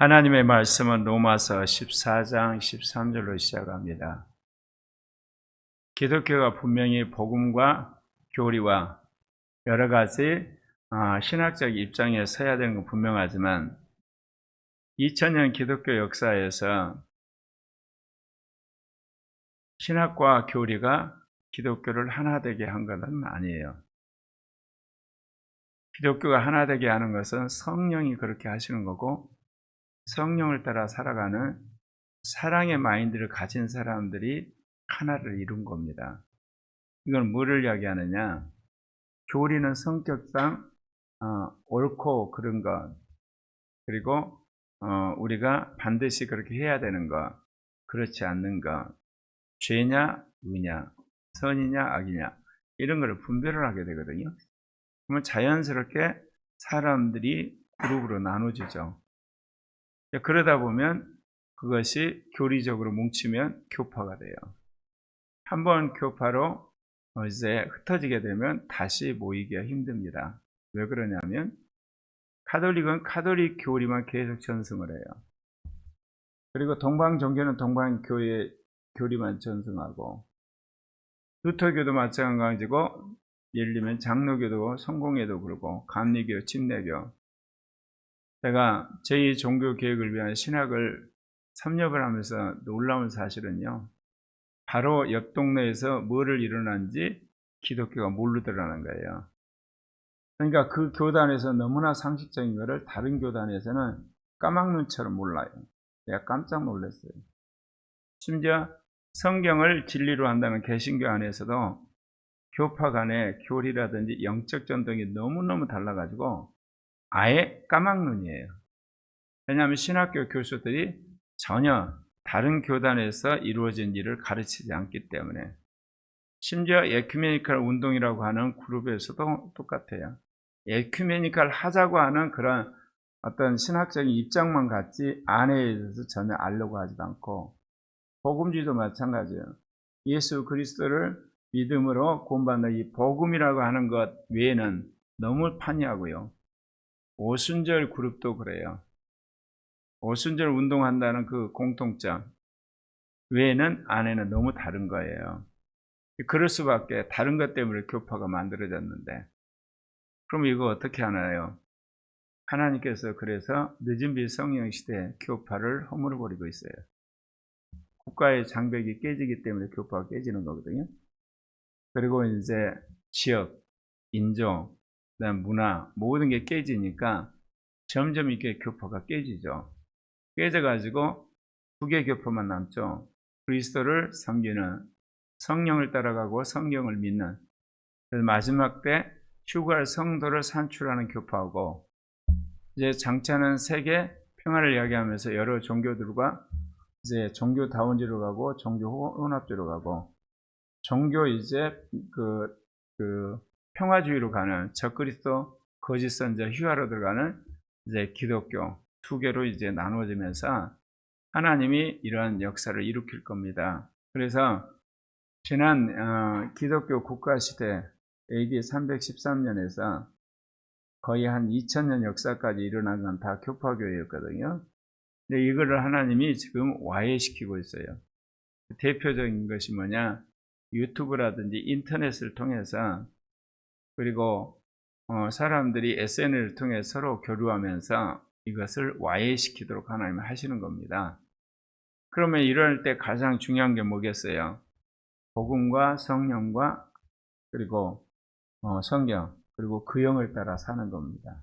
하나님의 말씀은 로마서 14장 13절로 시작합니다. 기독교가 분명히 복음과 교리와 여러 가지 아, 신학적 입장에 서야 되는 건 분명하지만 2000년 기독교 역사에서 신학과 교리가 기독교를 하나 되게 한 것은 아니에요. 기독교가 하나 되게 하는 것은 성령이 그렇게 하시는 거고 성령을 따라 살아가는 사랑의 마인드를 가진 사람들이 하나를 이룬 겁니다. 이건 뭐를 이야기하느냐? 교리는 성격상 어, 옳고 그런 것 그리고 어, 우리가 반드시 그렇게 해야 되는 것 그렇지 않는 것 죄냐 의냐 선이냐 악이냐 이런 것을 분별을 하게 되거든요. 그러면 자연스럽게 사람들이 그룹으로 나눠지죠. 그러다 보면 그것이 교리적으로 뭉치면 교파가 돼요. 한번 교파로 이제 흩어지게 되면 다시 모이기가 힘듭니다. 왜 그러냐면 카톨릭은 카톨릭 교리만 계속 전승을 해요. 그리고 동방 종교는 동방 교회 교리만 전승하고 루터교도 마찬가지고 예를 들면 장로교도 성공회도 그러고 감리교, 침례교 제가 저희 종교 개혁을 위한 신학을 섭렵을 하면서 놀라운 사실은요. 바로 옆 동네에서 뭐를 일어난지 기독교가 모르더라는 거예요. 그러니까 그 교단에서 너무나 상식적인 것을 다른 교단에서는 까막눈처럼 몰라요. 내가 깜짝 놀랐어요. 심지어 성경을 진리로 한다는 개신교 안에서도 교파 간의 교리라든지 영적 전통이 너무너무 달라가지고 아예 까막눈이에요. 왜냐하면 신학교 교수들이 전혀 다른 교단에서 이루어진 일을 가르치지 않기 때문에 심지어 에큐메니컬 운동이라고 하는 그룹에서도 똑같아요. 에큐메니컬 하자고 하는 그런 어떤 신학적인 입장만 갖지 안에 대해서 전혀 알려고 하지도 않고 복음주의도 마찬가지예요. 예수 그리스도를 믿음으로 구원받는 이 복음이라고 하는 것 외에는 너무 판이하고요. 오순절 그룹도 그래요. 오순절 운동한다는 그 공통점 외에는 안에는 너무 다른 거예요. 그럴 수밖에 다른 것 때문에 교파가 만들어졌는데 그럼 이거 어떻게 하나요? 하나님께서 그래서 늦은 빛 성령 시대 교파를 허물어 버리고 있어요. 국가의 장벽이 깨지기 때문에 교파가 깨지는 거거든요. 그리고 이제 지역, 인종, 그다음 문화 모든 게 깨지니까 점점 이렇게 교파가 깨지죠. 깨져가지고 두 개 교파만 남죠. 그리스도를 섬기는 성령을 따라가고 성경을 믿는 그래서 마지막 때 휴갈 성도를 산출하는 교파하고 이제 장차는 세계 평화를 이야기하면서 여러 종교들과 이제 종교 다원지로 가고 종교 혼합주로 가고 종교 이제 그, 그 평화주의로 가는 적그리스도 거짓 선자 휴화로 들어가는 이제 기독교 두 개로 이제 나누어지면서 하나님이 이러한 역사를 일으킬 겁니다. 그래서 지난 어, 기독교 국가 시대 AD 313년에서 거의 한 2000년 역사까지 일어난 건 다 교파교회였거든요. 근데 이거를 하나님이 지금 와해시키고 있어요. 대표적인 것이 뭐냐? 유튜브라든지 인터넷을 통해서 그리고 어, 사람들이 SNS를 통해 서로 교류하면서 이것을 와해시키도록 하나님은 하시는 겁니다. 그러면 이럴 때 가장 중요한 게 뭐겠어요? 복음과 성령과 그리고 어, 성경 그리고 그 영을 따라 사는 겁니다.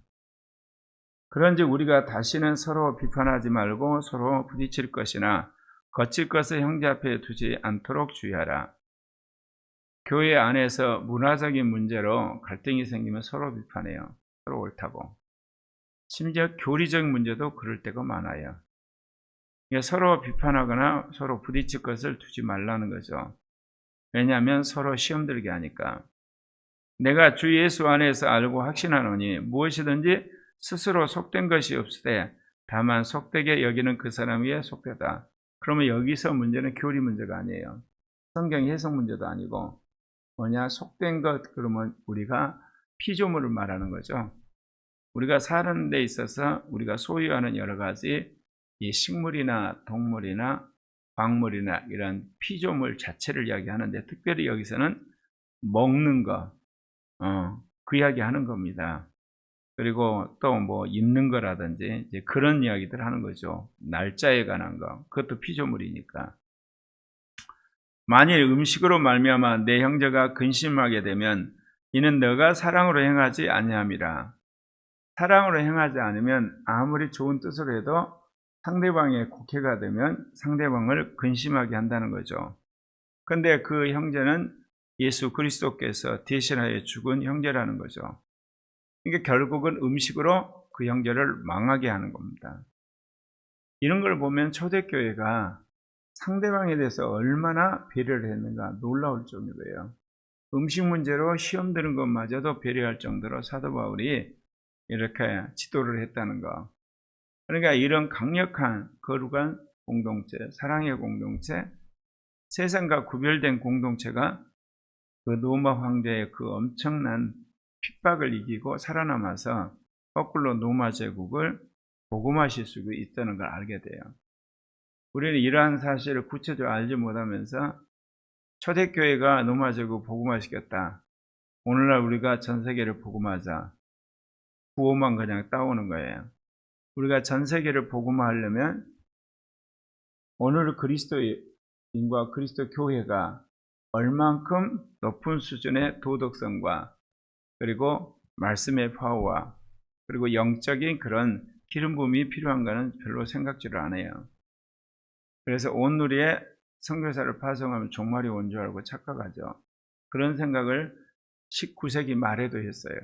그런지 우리가 다시는 서로 비판하지 말고 서로 부딪힐 것이나 거칠 것을 형제 앞에 두지 않도록 주의하라. 교회 안에서 문화적인 문제로 갈등이 생기면 서로 비판해요. 서로 옳다고. 심지어 교리적 문제도 그럴 때가 많아요. 서로 비판하거나 서로 부딪힐 것을 두지 말라는 거죠. 왜냐하면 서로 시험 들게 하니까. 내가 주 예수 안에서 알고 확신하노니 무엇이든지 스스로 속된 것이 없으되 다만 속되게 여기는 그 사람 위에 속되다. 그러면 여기서 문제는 교리 문제가 아니에요. 성경 해석 문제도 아니고 뭐냐 속된 것 그러면 우리가 피조물을 말하는 거죠. 우리가 사는 데 있어서 우리가 소유하는 여러 가지 이 식물이나 동물이나 광물이나 이런 피조물 자체를 이야기하는데 특별히 여기서는 먹는 거, 어, 그 이야기 하는 겁니다. 그리고 또 뭐 입는 거라든지 그런 이야기들 하는 거죠. 날짜에 관한 거. 그것도 피조물이니까. 만일 음식으로 말미암아 내 형제가 근심하게 되면 이는 너가 사랑으로 행하지 아니함이라. 사랑으로 행하지 않으면 아무리 좋은 뜻으로 해도 상대방의 곡해가 되면 상대방을 근심하게 한다는 거죠. 근데 그 형제는 예수 그리스도께서 대신하여 죽은 형제라는 거죠. 그러니까 결국은 음식으로 그 형제를 망하게 하는 겁니다. 이런 걸 보면 초대교회가 상대방에 대해서 얼마나 배려를 했는가 놀라울 정도예요. 음식 문제로 시험 드는 것마저도 배려할 정도로 사도 바울이 이렇게 지도를 했다는 거. 그러니까 이런 강력한 거룩한 공동체, 사랑의 공동체, 세상과 구별된 공동체가 그 로마 황제의 그 엄청난 핍박을 이기고 살아남아서 거꾸로 로마 제국을 복음화실 수 있다는 걸 알게 돼요. 우리는 이러한 사실을 구체적으로 알지 못하면서 초대교회가 제국 복음화시켰다. 오늘날 우리가 전 세계를 복음하자. 구호만 그냥 따오는 거예요. 우리가 전 세계를 복음화하려면 오늘 그리스도인과 그리스도 교회가 얼만큼 높은 수준의 도덕성과 그리고 말씀의 파워와 그리고 영적인 그런 기름 부음이 필요한가는 별로 생각지를 않아요. 그래서 온누리에 선교사를 파송하면 종말이 온 줄 알고 착각하죠. 그런 생각을 19세기 말에도 했어요.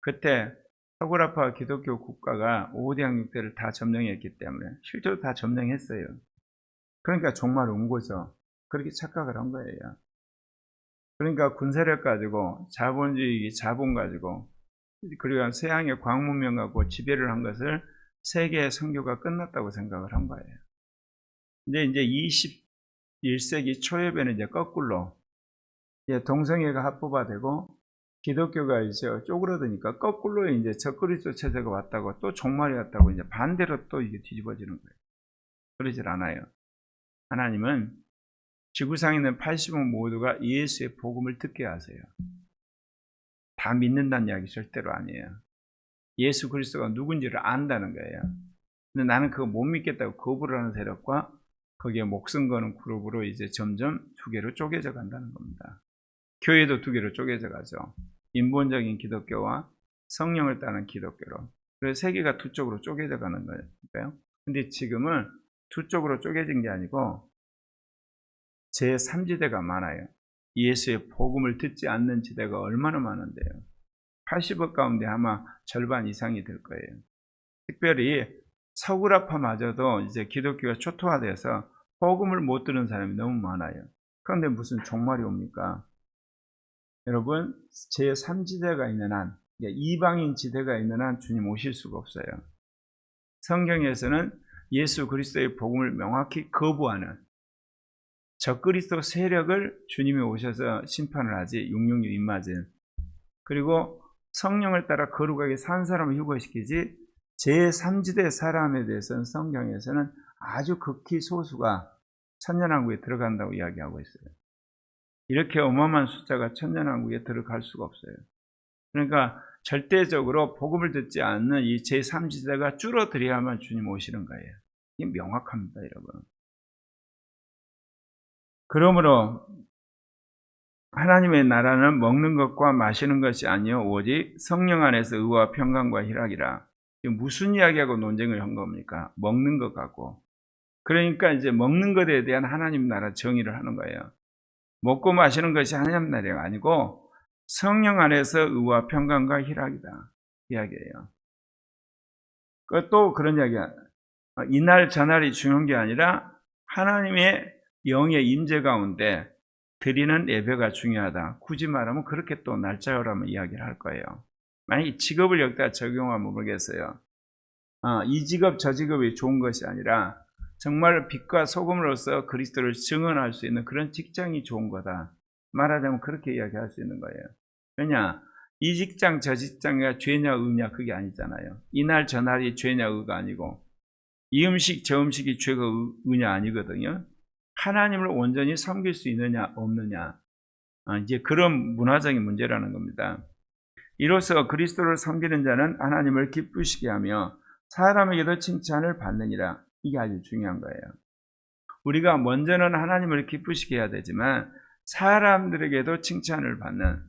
그때 서구라파 기독교 국가가 5대 양육대를 다 점령했기 때문에 실제로 다 점령했어요. 그러니까 종말 온 거죠. 그렇게 착각을 한 거예요. 그러니까 군사력 가지고 자본주의 자본 가지고 그리고 서양의 광문명 갖고 지배를 한 것을 세계의 선교가 끝났다고 생각을 한 거예요. 근데 이제 21세기 초엽에는 이제 거꾸로 이제 동성애가 합법화되고 기독교가 이제 쪼그러드니까 거꾸로 이제 적그리스도 체제가 왔다고 또 종말이 왔다고 이제 반대로 또 이게 뒤집어지는 거예요. 그러질 않아요. 하나님은 지구상에 있는 80억 모두가 예수의 복음을 듣게 하세요. 다 믿는다는 이야기 절대로 아니에요. 예수 그리스도가 누군지를 안다는 거예요. 근데 나는 그거 못 믿겠다고 거부를 하는 세력과 거기에 목숨 거는 그룹으로 이제 점점 두 개로 쪼개져 간다는 겁니다. 교회도 두 개로 쪼개져 가죠. 인본적인 기독교와 성령을 따는 기독교로. 그래서 세계가 두 쪽으로 쪼개져 가는 거예요. 근데 지금은 두 쪽으로 쪼개진 게 아니고 제3지대가 많아요. 예수의 복음을 듣지 않는 지대가 얼마나 많은데요. 80억 가운데 아마 절반 이상이 될 거예요. 특별히 서구라파마저도 이제 기독교가 초토화돼서 복음을 못 들은 사람이 너무 많아요. 그런데 무슨 종말이 옵니까? 여러분, 제3지대가 있는 한, 이방인 지대가 있는 한 주님 오실 수가 없어요. 성경에서는 예수 그리스도의 복음을 명확히 거부하는 적그리스도 세력을 주님이 오셔서 심판을 하지 666 입맞은 그리고 성령을 따라 거룩하게 산 사람을 휴거시키지 제3지대 사람에 대해서는 성경에서는 아주 극히 소수가 천년왕국에 들어간다고 이야기하고 있어요. 이렇게 어마어마한 숫자가 천년왕국에 들어갈 수가 없어요. 그러니까 절대적으로 복음을 듣지 않는 이 제3지대가 줄어들어야만 주님 오시는 거예요. 이게 명확합니다, 여러분. 그러므로 하나님의 나라는 먹는 것과 마시는 것이 아니요 오직 성령 안에서 의와 평강과 희락이라. 무슨 이야기하고 논쟁을 한 겁니까? 먹는 것 갖고. 그러니까 이제 먹는 것에 대한 하나님 나라 정의를 하는 거예요. 먹고 마시는 것이 하나님 나라가 아니고 성령 안에서 의와 평강과 희락이다. 이야기예요. 그또 그런 이야기야. 이날 저날이 중요한 게 아니라 하나님의 영의 임재 가운데 드리는 예배가 중요하다. 굳이 말하면 그렇게 또 날짜요라면 이야기를 할 거예요. 만약 직업을 여기다 적용하면 모르겠어요. 어, 이 직업 저 직업이 좋은 것이 아니라 정말 빛과 소금으로서 그리스도를 증언할 수 있는 그런 직장이 좋은 거다. 말하자면 그렇게 이야기할 수 있는 거예요. 왜냐? 이 직장 저 직장이 죄냐 의냐 그게 아니잖아요. 이날 저날이 죄냐 의가 아니고 이 음식 저 음식이 죄가 의- 의냐 아니거든요. 하나님을 온전히 섬길 수 있느냐 없느냐 아, 이제 그런 문화적인 문제라는 겁니다. 이로써 그리스도를 섬기는 자는 하나님을 기쁘시게 하며 사람에게도 칭찬을 받느니라. 이게 아주 중요한 거예요. 우리가 먼저는 하나님을 기쁘시게 해야 되지만 사람들에게도 칭찬을 받는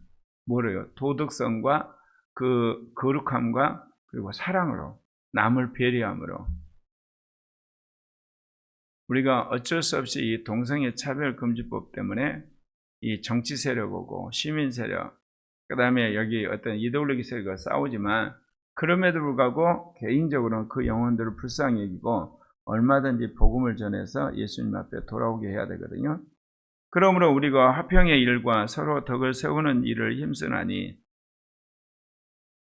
뭐래요? 도덕성과 그 거룩함과 그리고 사랑으로 남을 배려함으로 우리가 어쩔 수 없이 이 동성애 차별 금지법 때문에 이 정치 세력하고 시민 세력 그 다음에 여기 어떤 이데올로기 세력과 싸우지만 그럼에도 불구하고 개인적으로는 그 영혼들을 불쌍히 여기고 얼마든지 복음을 전해서 예수님 앞에 돌아오게 해야 되거든요. 그러므로 우리가 화평의 일과 서로 덕을 세우는 일을 힘쓰나니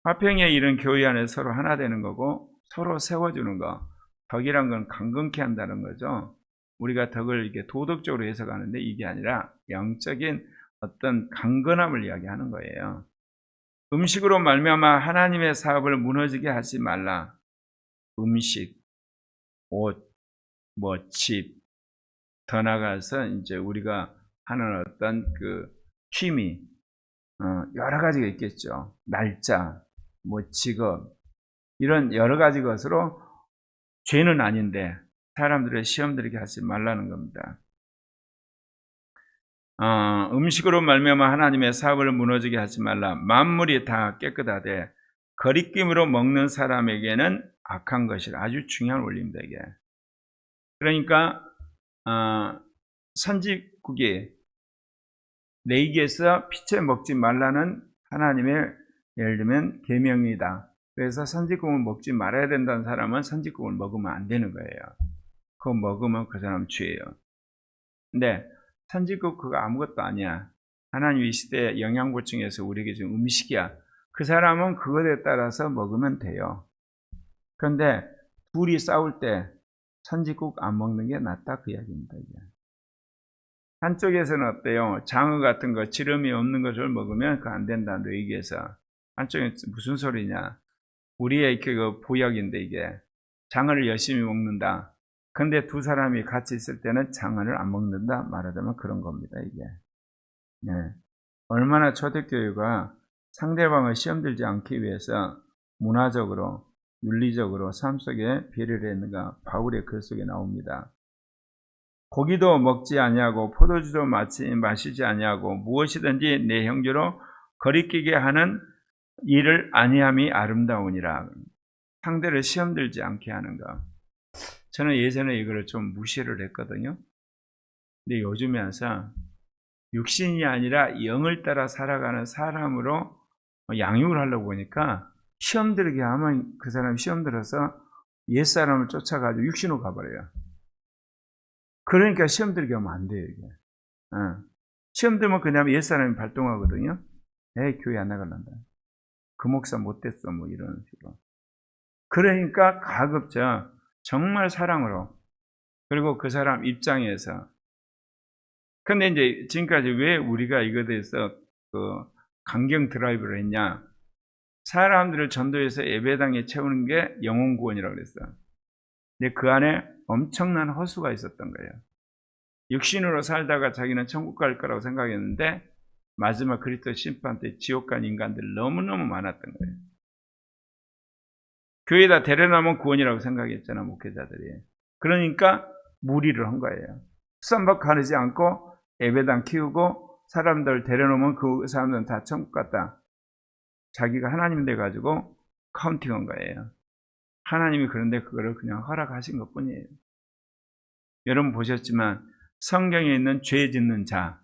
화평의 일은 교회 안에 서로 하나 되는 거고 서로 세워주는 거 덕이란 건 강건케 한다는 거죠. 우리가 덕을 이게 도덕적으로 해석하는데 이게 아니라 영적인 어떤 강건함을 이야기하는 거예요. 음식으로 말미암아 하나님의 사업을 무너지게 하지 말라. 음식, 옷, 뭐 집, 더 나가서 이제 우리가 하는 어떤 그 취미, 어, 여러 가지가 있겠죠. 날짜, 뭐 직업, 이런 여러 가지 것으로 죄는 아닌데 사람들의 시험 들게 하지 말라는 겁니다. 어, 음식으로 말미암아 하나님의 사업을 무너지게 하지 말라. 만물이 다 깨끗하되 거리낌으로 먹는 사람에게는 악한 것이라. 아주 중요한 원리입니다 이게. 그러니까 어, 선지국이 내기에서 피채 먹지 말라는 하나님의 예를 들면 계명이다. 그래서 선지국을 먹지 말아야 된다는 사람은 선지국을 먹으면 안 되는 거예요. 그거 먹으면 그 사람 죄예요. 근데 선지국 그거 아무것도 아니야. 하나님 이 시대에 영양 보충해서 우리에게 준 음식이야. 그 사람은 그것에 따라서 먹으면 돼요. 그런데 둘이 싸울 때 선지국 안 먹는 게 낫다 그 이야기입니다. 이게. 한쪽에서는 어때요? 장어 같은 거 지름이 없는 것을 먹으면 그 안 된다 뇌기에서 한쪽에 무슨 소리냐? 우리의 그 보약인데 이게 장어를 열심히 먹는다. 근데 두 사람이 같이 있을 때는 장어를 안 먹는다 말하자면 그런 겁니다 이게. 네. 얼마나 초대교회가 상대방을 시험 들지 않기 위해서 문화적으로 윤리적으로 삶 속에 배려를 했는가 바울의 글 속에 나옵니다. 고기도 먹지 아니하고 포도주도 마치, 마시지 아니하고 무엇이든지 내 형제로 거리끼게 하는 일을 아니함이 아름다우니라. 상대를 시험 들지 않게 하는 것. 저는 예전에 이거를 좀 무시를 했거든요. 근데 요즘에 와서 육신이 아니라 영을 따라 살아가는 사람으로 양육을 하려고 보니까 시험 들게 하면 그 사람이 시험 들어서 옛사람을 쫓아가지고 육신으로 가버려요. 그러니까 시험 들게 하면 안 돼요, 이게. 어. 시험 들면 그냥 옛사람이 발동하거든요. 에이, 교회 안 나갈란다. 그 목사 못됐어, 뭐 이런 식으로. 그러니까 가급적 정말 사랑으로 그리고 그 사람 입장에서. 근데 이제 지금까지 왜 우리가 이거에 대해서 그 강경 드라이브를 했냐? 사람들을 전도해서 예배당에 채우는 게 영혼 구원이라고 그랬어. 근데 그 안에 엄청난 허수가 있었던 거예요. 육신으로 살다가 자기는 천국 갈 거라고 생각했는데 마지막 그리스도 심판 때 지옥 간 인간들 너무너무 많았던 거예요 교회에다 데려나면 구원이라고 생각했잖아, 목회자들이. 그러니까 무리를 한 거예요. 수산박 가르지 않고 예배당 키우고 사람들 데려놓으면 그 사람들은 다 천국 갔다. 자기가 하나님 돼가지고 카운팅한 거예요. 하나님이 그런데 그거를 그냥 허락하신 것 뿐이에요. 여러분 보셨지만 성경에 있는 죄 짓는 자,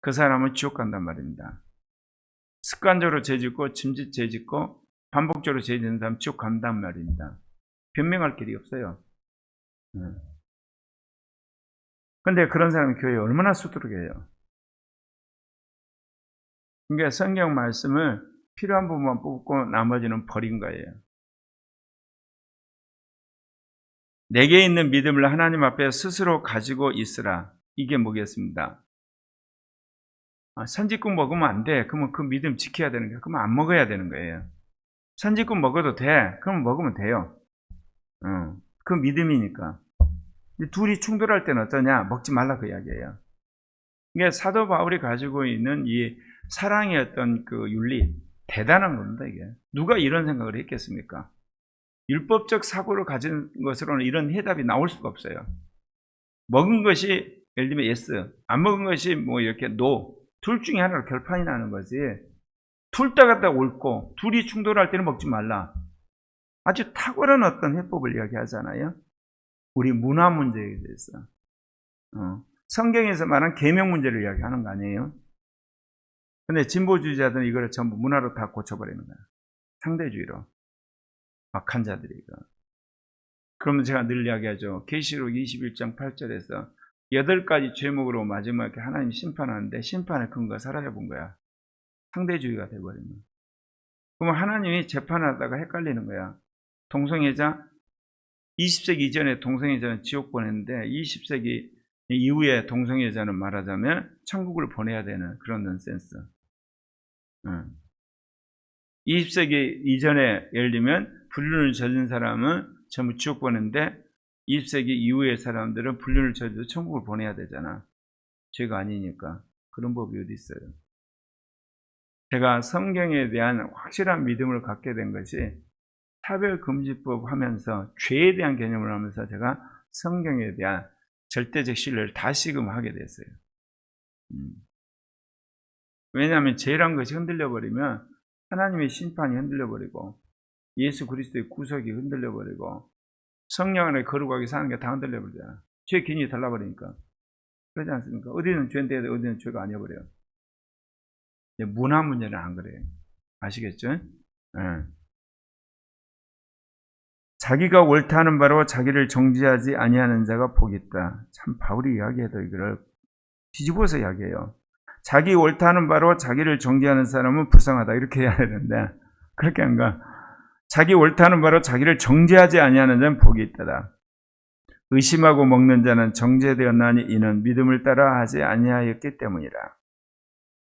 그 사람은 지옥 간단 말입니다. 습관적으로 죄 짓고 짐짓 죄 짓고 반복적으로 죄 짓는 사람 지옥 간단 말입니다. 변명할 길이 없어요. 근데 그런 사람이 교회에 얼마나 수두룩해요. 그러니까 성경 말씀을 필요한 부분만 뽑고 나머지는 버린 거예요. 내게 있는 믿음을 하나님 앞에 스스로 가지고 있으라. 이게 뭐겠습니다. 아, 선지국 먹으면 안 돼. 그러면 그 믿음 지켜야 되는 거예요. 그러면 안 먹어야 되는 거예요. 선지국 먹어도 돼. 그럼 먹으면 돼요. 어. 그 믿음이니까. 둘이 충돌할 때는 어떠냐? 먹지 말라 그 이야기예요. 그러니까 사도 바울이 가지고 있는 이 사랑의 어떤 그 윤리 대단한 겁니다 이게. 누가 이런 생각을 했겠습니까? 율법적 사고를 가진 것으로는 이런 해답이 나올 수가 없어요. 먹은 것이 예를 들면 yes, 안 먹은 것이 뭐 이렇게 no, 둘 중에 하나로 결판이 나는 거지. 둘 다 갖다 옳고 둘이 충돌할 때는 먹지 말라. 아주 탁월한 어떤 해법을 이야기하잖아요. 우리 문화 문제에 대해서. 어, 성경에서 말한 계명 문제를 이야기하는 거 아니에요? 근데 진보주의자들은 이걸 전부 문화로 다 고쳐버리는 거야. 상대주의로. 악한 자들이가. 그러면 제가 늘 이야기하죠. 계시록 21장 8절에서 여덟 가지 죄목으로 마지막에 하나님 심판하는데 심판의 근거가 사라져 본 거야. 상대주의가 돼버리면. 그러면 하나님이 재판하다가 헷갈리는 거야. 동성애자 20세기 이전에 동성애자는 지옥 보냈는데 20세기 이후에 동성애자는 말하자면 천국을 보내야 되는 그런 넌센스. 응. 20세기 이전에 들면 불륜을 저진 사람은 전부 지옥 보는데 20세기 이후의 사람들은 불륜을 저지도 천국을 보내야 되잖아. 죄가 아니니까. 그런 법이 어디 있어요. 제가 성경에 대한 확실한 믿음을 갖게 된 것이 차별금지법 하면서 죄에 대한 개념을 하면서 제가 성경에 대한 절대적 신뢰를 다시금 하게 됐어요. 음. 왜냐하면 죄란 것이 흔들려 버리면 하나님의 심판이 흔들려 버리고 예수 그리스도의 구속이 흔들려 버리고 성령 안에 거룩하게 사는 게 다 흔들려 버리잖아. 죄 기준이 달라버리니까. 그러지 않습니까? 어디는 죄인데 어디는 죄가 아니어버려요. 문화 문제는 안 그래요. 아시겠죠? 네. 자기가 옳다는 바로 자기를 정지하지 아니하는 자가 복이 있다. 참 바울이 이야기해도 이거를 뒤집어서 이야기해요. 자기 옳다는 바로 자기를 정지하는 사람은 불쌍하다. 이렇게 해야 되는데 그렇게 안 가. 자기 옳다는 바로 자기를 정죄하지 아니하는 자는 복이 있다다. 의심하고 먹는 자는 정죄되었나니 이는 믿음을 따라 하지 아니하였기 때문이라.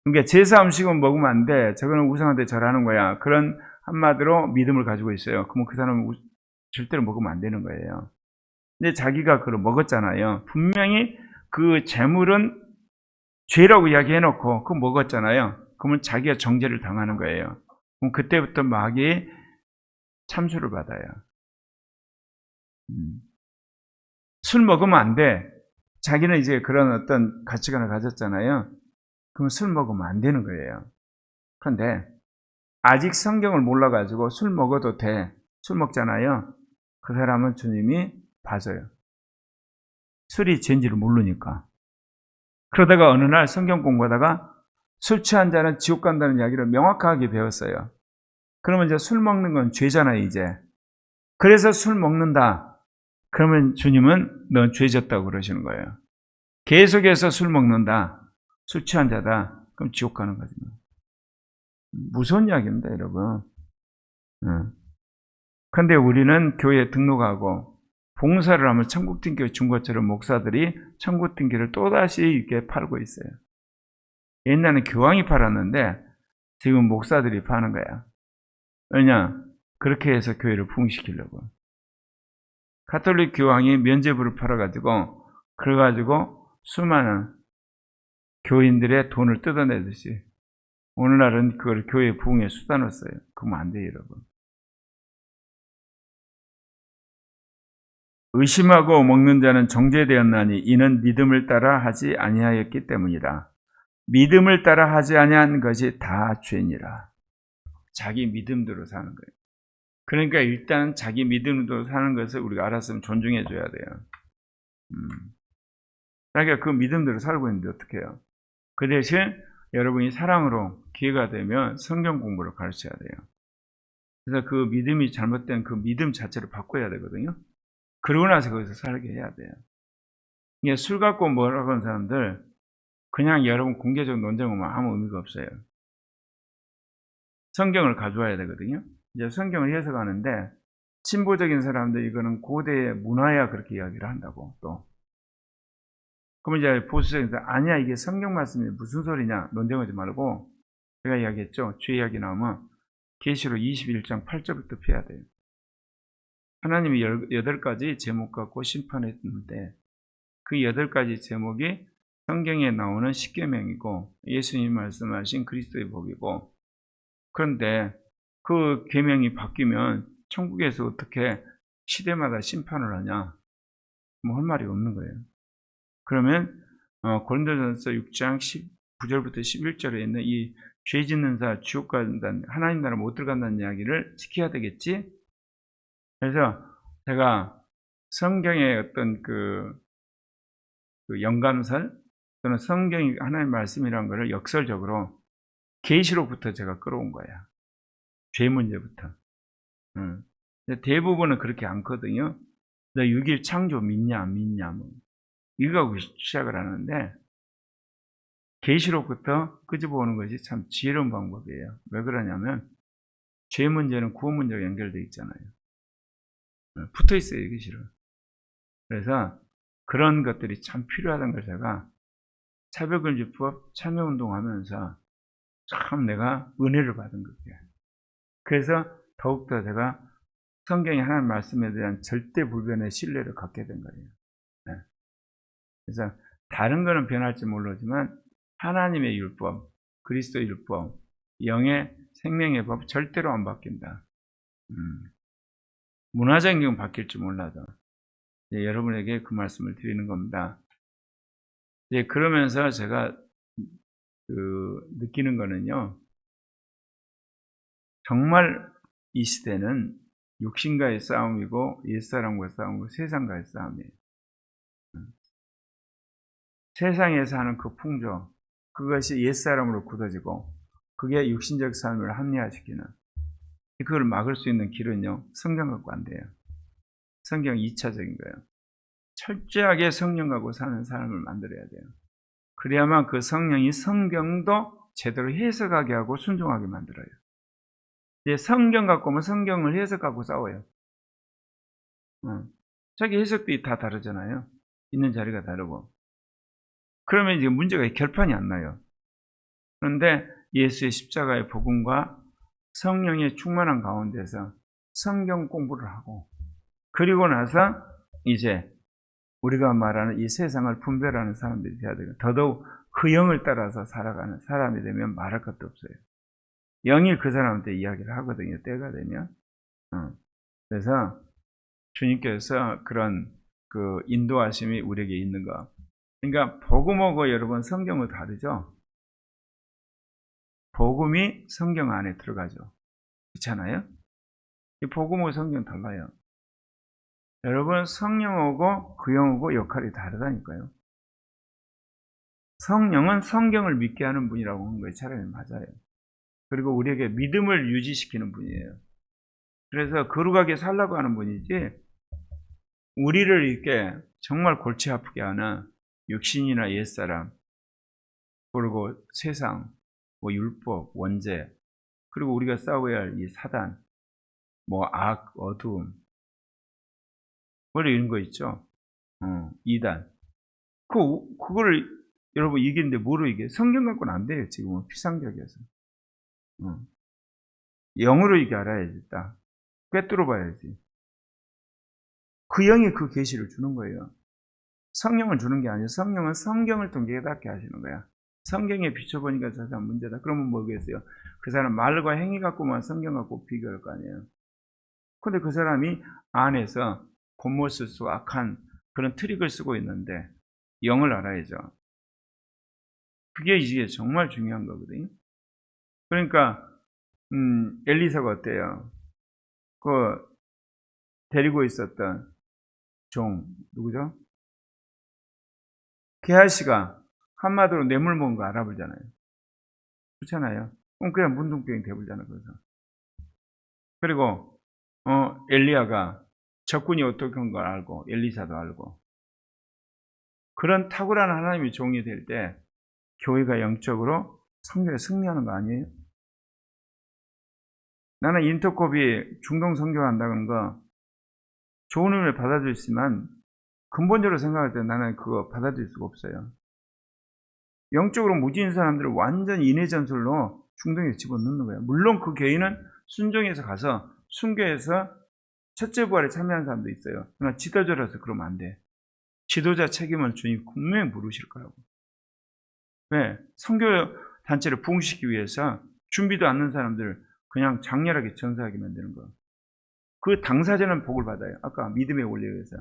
그러니까 제사 음식은 먹으면 안 돼. 저거는 우상한테 절하는 거야. 그런 한마디로 믿음을 가지고 있어요. 그러면 그 사람은 절대로 먹으면 안 되는 거예요. 근데 자기가 그걸 먹었잖아요. 분명히 그 재물은 죄라고 이야기해놓고 그거 먹었잖아요. 그러면 자기가 정죄를 당하는 거예요. 그럼 그때부터 마귀 참수를 받아요. 음. 술 먹으면 안 돼. 자기는 이제 그런 어떤 가치관을 가졌잖아요. 그럼 술 먹으면 안 되는 거예요. 그런데 아직 성경을 몰라가지고 술 먹어도 돼. 술 먹잖아요. 그 사람은 주님이 봐줘요. 술이 죄인지를 모르니까. 그러다가 어느 날 성경 공부하다가 술 취한 자는 지옥 간다는 이야기를 명확하게 배웠어요. 그러면 이제 술 먹는 건 죄잖아요, 이제. 그래서 술 먹는다. 그러면 주님은 넌 죄졌다고 그러시는 거예요. 계속해서 술 먹는다. 술 취한 자다. 그럼 지옥 가는 거지. 뭐. 무서운 이야기입니다, 여러분. 그런데 우리는 교회에 등록하고 봉사를 하면 천국 등교 준 것처럼 목사들이 천국 등교를 또다시 이렇게 팔고 있어요. 옛날에 교황이 팔았는데 지금 목사들이 파는 거야. 왜냐? 그렇게 해서 교회를 부흥시키려고. 가톨릭 교황이 면제부를 팔아가지고, 그래가지고 수많은 교인들의 돈을 뜯어내듯이 오늘날은 그걸 교회 부흥의 수단으로 써요. 그러면 안 돼요, 여러분. 의심하고 먹는 자는 정죄되었나니 이는 믿음을 따라 하지 아니하였기 때문이라. 믿음을 따라 하지 아니한 것이 다 죄니라. 자기 믿음대로 사는 거예요. 그러니까 일단 자기 믿음대로 사는 것을 우리가 알았으면 존중해 줘야 돼요. 음. 자기가 그 믿음대로 살고 있는데 어떻게 해요? 그 대신 여러분이 사랑으로 기회가 되면 성경 공부를 가르쳐야 돼요. 그래서 그 믿음이 잘못된 그 믿음 자체를 바꿔야 되거든요. 그러고 나서 거기서 살게 해야 돼요. 이게 술 갖고 뭐라고 하는 사람들, 그냥 여러분 공개적 논쟁만 하면 의미가 없어요. 성경을 가져와야 되거든요. 이제 성경을 해석하는데, 진보적인 사람들 이거는 고대의 문화야 그렇게 이야기를 한다고 또. 그러면 이제 보수적인 사람, 아니야 이게 성경 말씀이 무슨 소리냐 논쟁하지 말고 제가 이야기했죠. 죄 이야기 나오면 계시록 21장 8절부터 피해야 돼요. 하나님이 열- 여덟 가지 제목 갖고 심판했는데 그 여덟 가지 제목이 성경에 나오는 십계명이고 예수님 말씀하신 그리스도의 복이고 그런데 그 계명이 바뀌면 천국에서 어떻게 시대마다 심판을 하냐? 뭐 할 말이 없는 거예요. 그러면 어, 고린도전서 6장 9절부터 11절에 있는 이 죄 짓는 자 지옥 간다는 하나님 나라 못 들어간다는 이야기를 지켜야 되겠지? 그래서 제가 성경의 어떤 그, 그 영감설 또는 성경이 하나님 말씀이라는 것을 역설적으로 계시록부터 제가 끌어온 거야. 죄 문제부터. 응. 대부분은 그렇게 않거든요. 너 6일 창조 믿냐 안 믿냐 뭐 하고 시작을 하는데 계시록부터 끄집어오는 것이 참 지혜로운 방법이에요. 왜 그러냐면 죄 문제는 구원 문제가 연결되어 있잖아요. 붙어 있어요, 계시록. 그래서 그런 것들이 참 필요하다는 걸 제가 차별금지법 참여운동 하면서 참 내가 은혜를 받은 거예요. 그래서 더욱더 제가 성경의 하나님 말씀에 대한 절대 불변의 신뢰를 갖게 된 거예요. 네. 그래서 다른 거는 변할지 모르지만 하나님의 율법, 그리스도의 율법, 영의 생명의 법 절대로 안 바뀐다. 음. 문화적인 건 바뀔지 몰라도 예, 여러분에게 그 말씀을 드리는 겁니다. 예, 그러면서 제가 그 느끼는 거는요. 정말 이 시대는 육신과의 싸움이고 옛사람과의 싸움이고 세상과의 싸움이에요. 음. 세상에서 하는 그 풍조, 그것이 옛사람으로 굳어지고 그게 육신적 삶을 합리화시키는 그걸 막을 수 있는 길은요. 성경 갖고 안 돼요. 성경 2차적인 거예요. 철저하게 성령 갖고 사는 사람을 만들어야 돼요. 그래야만 그 성령이 성경도 제대로 해석하게 하고 순종하게 만들어요. 이제 성경 갖고 오면 성경을 해석하고 싸워요. 어. 자기 해석도 다 다르잖아요. 있는 자리가 다르고. 그러면 이제 문제가 결판이 안 나요. 그런데 예수의 십자가의 복음과 성령의 충만한 가운데서 성경 공부를 하고 그리고 나서 이제 우리가 말하는 이 세상을 분별하는 사람들이 돼야 되고 더더욱 그 영을 따라서 살아가는 사람이 되면 말할 것도 없어요. 영이 그 사람한테 이야기를 하거든요. 때가 되면. 어. 그래서 주님께서 그런 그 인도하심이 우리에게 있는 거. 그러니까 복음하고 여러분 성경은 다르죠. 복음이 성경 안에 들어가죠. 그렇잖아요? 이 복음하고 성경 달라요. 여러분 성령하고 그 영하고 역할이 다르다니까요. 성령은 성경을 믿게 하는 분이라고 한 거예요. 차라리 맞아요. 그리고 우리에게 믿음을 유지시키는 분이에요. 그래서 거룩하게 살라고 하는 분이지 우리를 이렇게 정말 골치 아프게 하는 육신이나 옛사람 그리고 세상 뭐 율법, 원죄, 그리고 우리가 싸워야 할 이 사단, 뭐 악, 어두움, 뭐 이런 거 있죠. 어, 이단. 그, 그거를 여러분 이기는데 뭐로 이게? 성경 갖고는 안 돼요, 지금은. 피상적이어서. 어. 영으로 이게 알아야지, 딱. 꿰뚫어 봐야지. 그 영이 그 계시를 주는 거예요. 성령을 주는 게 아니에요. 성령은 성경을 통해 깨닫게 하시는 거야. 성경에 비춰보니까 저 사람 문제다. 그러면 뭐겠어요? 그 사람 말과 행위 갖고만 성경 갖고 비교할 거 아니에요. 근데 그 사람이 안에서 쓰고 악한 그런 트릭을 쓰고 있는데 영을 알아야죠. 그게 이게 정말 중요한 거거든요. 그러니까 음, 엘리사가 어때요? 그 데리고 있었던 종 누구죠? 게하시가 한마디로 뇌물 먹은 거 알아보잖아요. 그렇잖아요. 그럼 그냥 문둥병이 돼버잖아요. 그래서 그리고 어 엘리야가 적군이 어떻게 한 걸 알고 엘리사도 알고 그런 탁월한 하나님의 종이 될 때 교회가 영적으로 성경에 승리하는 거 아니에요? 나는 인터콥이 중동 선교한다는 거 좋은 의미를 있지만 근본적으로 생각할 때 나는 그거 받아들일 수가 없어요. 영적으로 무지인 사람들을 완전 인해 전술로 중동에 집어넣는 거예요. 물론 그 교인은 순종해서 가서 순교해서 첫째 부활에 참여한 사람도 있어요. 그러나 지도자라서 그러면 안 돼. 지도자 책임은 주님 분명히 물으실 거라고. 왜? 성교 단체를 부흥시키기 위해서 준비도 않는 사람들을 그냥 장렬하게 전사하게 만드는 거. 그 당사자는 복을 받아요. 아까 믿음의 원리에 의해서.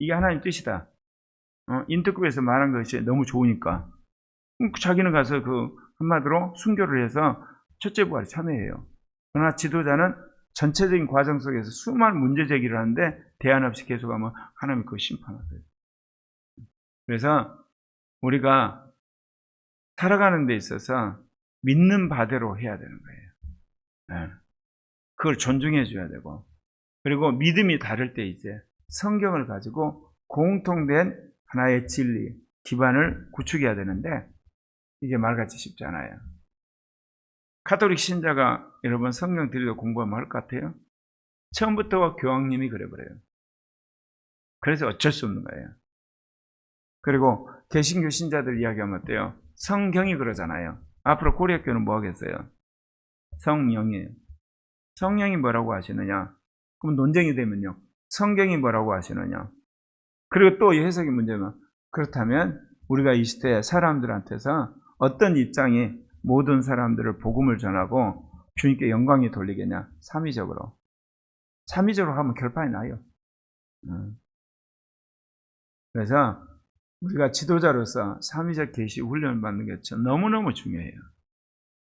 이게 하나님 뜻이다. 어, 인터급에서 말한 것이 너무 좋으니까. 음, 자기는 가서 그 한마디로 순교를 해서 첫째 부활에 참여해요. 그러나 지도자는 전체적인 과정 속에서 수많은 문제 제기를 하는데 대안 없이 계속하면 하나님이 그걸 심판하세요. 그래서 우리가 살아가는 데 있어서 믿는 바대로 해야 되는 거예요. 예. 그걸 존중해 줘야 되고 그리고 믿음이 다를 때 이제 성경을 가지고 공통된 하나의 진리, 기반을 구축해야 되는데 이게 말같이 쉽지 않아요. 카톨릭 신자가 여러분 성경 들이도 공부하면 할 것 같아요? 처음부터 교황님이 그래버려요. 그래서 어쩔 수 없는 거예요. 그리고 개신교 신자들 이야기하면 어때요? 성경이 그러잖아요. 앞으로 고려교는 뭐 하겠어요? 성령이에요. 성령이 뭐라고 하시느냐? 그럼 논쟁이 되면요. 성경이 뭐라고 하시느냐? 그리고 또 이 해석의 문제는 그렇다면 우리가 이 시대 사람들한테서 어떤 입장이 모든 사람들을 복음을 전하고 주님께 영광이 돌리겠냐? 삼위적으로. 삼위적으로 하면 결판이 나요. 음. 그래서 우리가 지도자로서 삼위적 계시 훈련을 받는 게 너무너무 중요해요.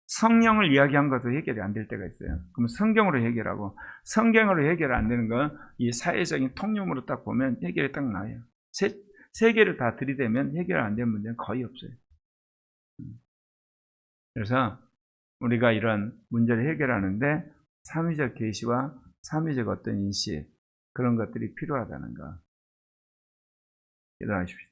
성령을 이야기한 것도 해결이 안 될 때가 있어요. 그럼 성경으로 해결하고 성경으로 해결 안 되는 건 이 사회적인 통념으로 딱 보면 해결이 딱 나요. 세, 세 개를 다 들이대면 해결 안 되는 문제는 거의 없어요. 그래서 우리가 이런 문제를 해결하는데 삼위적 계시와 삼위적 어떤 인식 그런 것들이 필요하다는 거 기도하십시오.